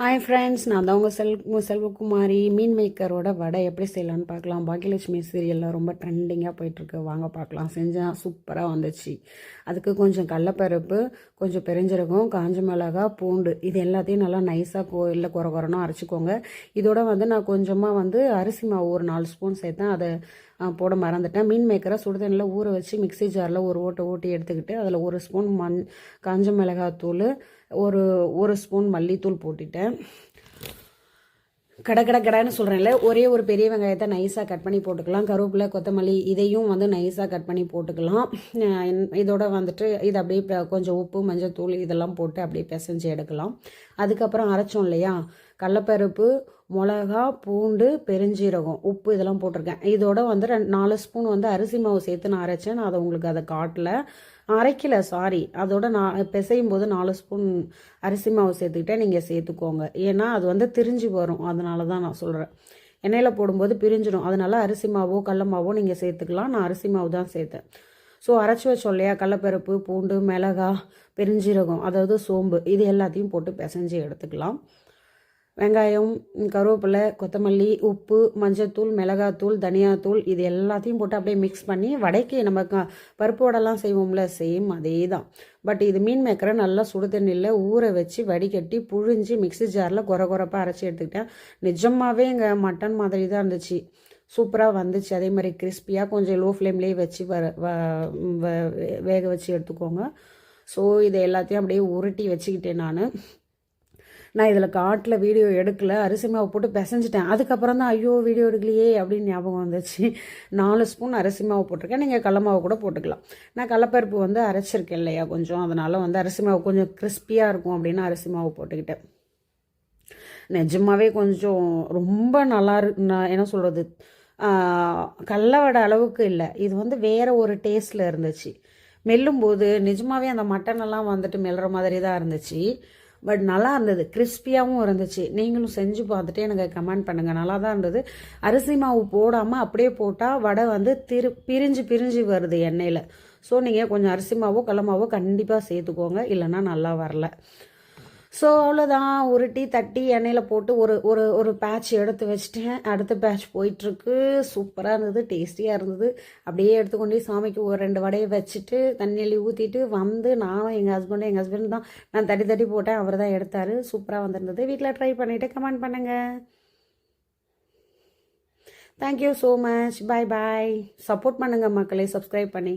Hi friends நான் தான் உங்கள் செல் உங்கள் செல்வகுமாரி மீன் மேக்கரோட வடை எப்படி செய்யலான்னு பார்க்கலாம். பாக்கியலட்சுமி சீரியலில் ரொம்ப ட்ரெண்டிங்காக போயிட்டுருக்கு. வாங்க பார்க்கலாம். செஞ்சால் சூப்பராக வந்துச்சு. அதுக்கு கொஞ்சம் கடலப்பருப்பு கொஞ்சம் பெருஞ்சீரகம் காஞ்ச மிளகா பூண்டு. இது எல்லாத்தையும் நல்லா நைஸாக கோ இல்லை குறை குறணும் அரைச்சிக்கோங்க. இதோட வந்து நான் கொஞ்சமாக வந்து அரிசி மாவு ஒரு நாலு ஸ்பூன் சேர்த்தேன். அதை போட மறந்துட்டேன். மீன் மேக்கரை சுடுதண்ணில் ஊற வச்சு மிக்ஸி ஜாரில் ஒரு ஓட்டை ஓட்டி எடுத்துக்கிட்டு அதில் ஒரு ஸ்பூன் மண் காஞ்ச மிளகாத்தூள் ஒரு ஒரு ஸ்பூன் மல்லித்தூள் போட்டுட்டேன். கடை கடை கடைன்னு சொல்கிறேன்ல ஒரே ஒரு பெரிய வெங்காயத்தை நைஸாக கட் பண்ணி போட்டுக்கலாம். கருவேப்பிலை கொத்தமல்லி இதையும் வந்து நைஸாக கட் பண்ணி போட்டுக்கலாம். இதோட வந்துட்டு இது அப்படியே கொஞ்சம் உப்பு மஞ்சள் தூள் இதெல்லாம் போட்டு அப்படியே பிசைஞ்சு எடுக்கலாம். அதுக்கப்புறம் அரைச்சோம் இல்லையா? கடலப்பருப்பு மிளகா பூண்டு பெருஞ்சீரகம் உப்பு இதெல்லாம் போட்டிருக்கேன். இதோட வந்து ரெண்டு நாலு ஸ்பூன் வந்து அரிசி மாவு சேர்த்து நான் அரைச்சேன். நான் அதை உங்களுக்கு அதை காட்டல. அரைக்கல சாரி அதோட நான் பிசையும் போது நாலு ஸ்பூன் அரிசி மாவு சேர்த்துக்கிட்டே நீங்கள் சேர்த்துக்கோங்க. ஏன்னா அது வந்து திரிஞ்சு வரும். அதனால தான் நான் சொல்கிறேன் எண்ணெயில் போடும்போது பிரிஞ்சிடும். அதனால அரிசி மாவோ கடல மாவோ நீங்கள் சேர்த்துக்கலாம். நான் அரிசி மாவு தான் சேர்த்தேன். ஸோ அரைச்சி வச்சோம் இல்லையா? கடலப்பருப்பு பூண்டு மிளகா பெருஞ்சீரகம் அதாவது சோம்பு இது எல்லாத்தையும் போட்டு பிசைஞ்சு எடுத்துக்கலாம். வெங்காயம் கருவேப்பிலை கொத்தமல்லி உப்பு மஞ்சத்தூள் மிளகாத்தூள் தனியாத்தூள் இது எல்லாத்தையும் போட்டு அப்படியே மிக்ஸ் பண்ணி வடைக்கு நம்ம க பருப்பு வடைலாம் செய்வோம்ல சேம் அதே தான் பட் இது மீன் மேக்கரை நல்லா சுடு தண்ணியில் ஊற வச்சு வடிகட்டி புழிஞ்சு மிக்ஸி ஜாரில் குறை குறைப்பாக அரைச்சி எடுத்துக்கிட்டேன். நிஜமாவே இங்கே மட்டன் மாதிரி தான் இருந்துச்சு. சூப்பராக வந்துச்சு. அதே மாதிரி கிறிஸ்பியாக கொஞ்சம் லோ ஃப்ளேம்லேயே வச்சு வர வ- வேக வச்சு எடுத்துக்கோங்க. ஸோ இதை எல்லாத்தையும் அப்படியே உருட்டி வச்சுக்கிட்டேன் நான். நான் இதில் காட்டில் வீடியோ எடுக்கல அரிசி மாவு போட்டு பிசைஞ்சிட்டேன். அதுக்கப்புறம் தான் ஐயோ வீடியோ எடுக்கலையே அப்படின்னு ஞாபகம் வந்துச்சு. நாலு ஸ்பூன் அரிசி மாவு போட்டிருக்கேன். நீங்கள் கடல மாவு கூட போட்டுக்கலாம். நான் கடலப்பருப்பு வந்து அரைச்சிருக்கேன் இல்லையா கொஞ்சம். அதனால் வந்து அரிசி மாவு கொஞ்சம் கிறிஸ்பியாக இருக்கும் அப்படின்னு அரிசி மாவு போட்டுக்கிட்டேன். நிஜமாவே கொஞ்சம் ரொம்ப நல்லா இருக்கு நான் என்ன சொல்கிறது கடல அளவுக்கு இல்லை. இது வந்து வேறு ஒரு டேஸ்ட்டில் இருந்துச்சு. மெல்லும்போது நிஜமாகவே அந்த மட்டன் எல்லாம் வந்துட்டு மெல்லுற மாதிரி தான் இருந்துச்சு. பட் நல்லா இருந்தது. கிறிஸ்பியாகவும் இருந்துச்சு. நீங்களும் செஞ்சு பார்த்துட்டு எனக்கு கமெண்ட் பண்ணுங்கள் நல்லா தான் இருந்தது. அரிசி மாவு போடாமல் அப்படியே போட்டால் வடை வந்து திரு பிரிஞ்சு பிரிஞ்சு வருது எண்ணெயில். ஸோ நீங்கள் கொஞ்சம் அரிசி மாவோ கடல கண்டிப்பாக சேர்த்துக்கோங்க. இல்லைன்னா நல்லா வரல. ஸோ அவ்வளோதான் உருட்டி தட்டி எண்ணெயில் போட்டு ஒரு ஒரு ஒரு பேட்ச் எடுத்து வச்சுட்டேன். அடுத்த பேட்ச் போயிட்டுருக்கு. சூப்பராக இருந்தது டேஸ்டியாக இருந்தது. அப்படியே எடுத்துக்கொண்டு சாமிக்கு ஒரு ரெண்டு வடையை வச்சுட்டு தண்ணியில் ஊற்றிட்டு வந்து நானும் எங்கள் ஹஸ்பண்டும் எங்கள் ஹஸ்பண்ட் தான். நான் தட்டி தட்டி போட்டேன். அவர் தான் எடுத்தார். சூப்பராக வந்திருந்தது. வீட்டில் ட்ரை பண்ணிவிட்டு கமெண்ட் பண்ணுங்கள் thank you so much bye bye support பண்ணுங்கள் மக்களே. சப்ஸ்கிரைப் பண்ணி.